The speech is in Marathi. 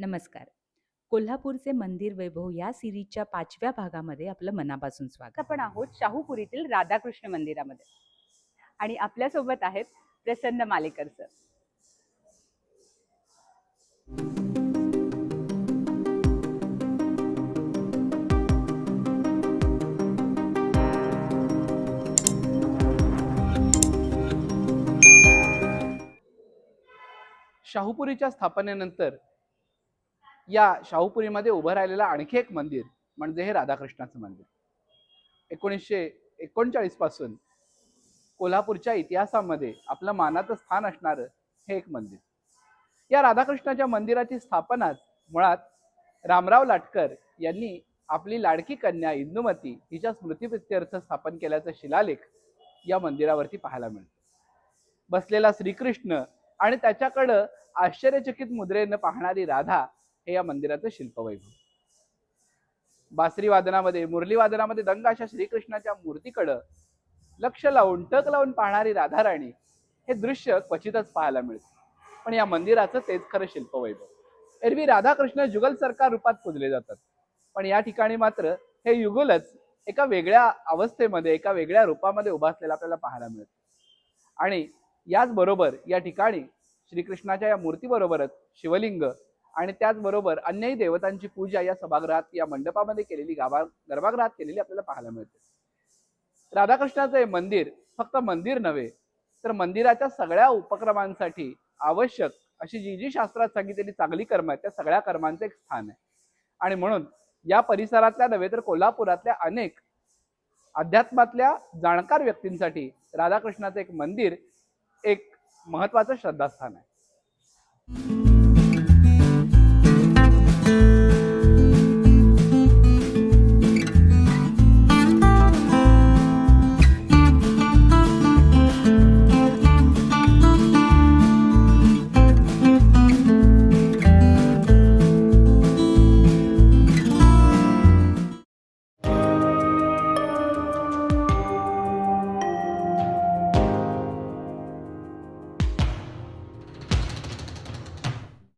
नमस्कार. कोल्हापूरचे मंदिर वैभव या सिरीजच्या पाचव्या भागामध्ये आपलं मनापासून स्वागत. आपण आहोत शाहूपुरीतील राधाकृष्ण मंदिरामध्ये. आणि आपल्यासोबत आहेत प्रसन्न मालेकर सर शाहूपुरीच्या स्थापनेनंतर या शाहूपुरीमध्ये उभं राहिलेलं आणखी एक मंदिर म्हणजे हे राधाकृष्णाचं मंदिर. एकोणीसशे एकोणचाळीसपासून कोल्हापूरच्या इतिहासामध्ये आपलं मानाचं स्थान असणारं हे एक मंदिर. या राधाकृष्णाच्या मंदिराची स्थापनाच मुळात रामराव लाटकर यांनी आपली लाडकी कन्या इंदुमती हिच्या स्मृतिप्रित्यर्थ स्थापन केल्याचा शिलालेख या मंदिरावरती पाहायला मिळतो. बसलेला श्रीकृष्ण आणि त्याच्याकडं आश्चर्यचकित मुद्रेनं पाहणारी राधा हे या मंदिराचं शिल्पवैभव. बासरी वादनामध्ये मुरली वादनामध्ये दंग अशा श्रीकृष्णाच्या मूर्तीकडं लक्ष लावून टक लावून पाहणारी राधाराणी हे दृश्य क्वचितच पाहायला मिळते. पण या मंदिराचं तेच खरं शिल्पवैभव. एरवी राधाकृष्ण जुगल सरकार रूपात पूजले जातात. पण या ठिकाणी मात्र हे युगलच एका वेगळ्या अवस्थेमध्ये एका वेगळ्या रूपामध्ये उभा असलेला आपल्याला पाहायला मिळतं. आणि याचबरोबर या ठिकाणी श्रीकृष्णाच्या या मूर्तीबरोबरच शिवलिंग आणि त्याचबरोबर अन्यही देवतांची पूजा या सभागृहात या मंडपामध्ये केलेली गाभा गर्भागृहात केलेली आपल्याला पाहायला मिळते. राधाकृष्णाचं हे मंदिर फक्त मंदिर नव्हे तर मंदिराच्या सगळ्या उपक्रमांसाठी आवश्यक अशी जी जी शास्त्रात सांगितलेली चांगली कर्म आहेत त्या सगळ्या कर्मांचं एक स्थान आहे. आणि म्हणून या परिसरातल्या नव्हे तर कोल्हापुरातल्या अनेक अध्यात्मातल्या जाणकार व्यक्तींसाठी राधाकृष्णाचं एक मंदिर एक महत्वाचं श्रद्धास्थान आहे.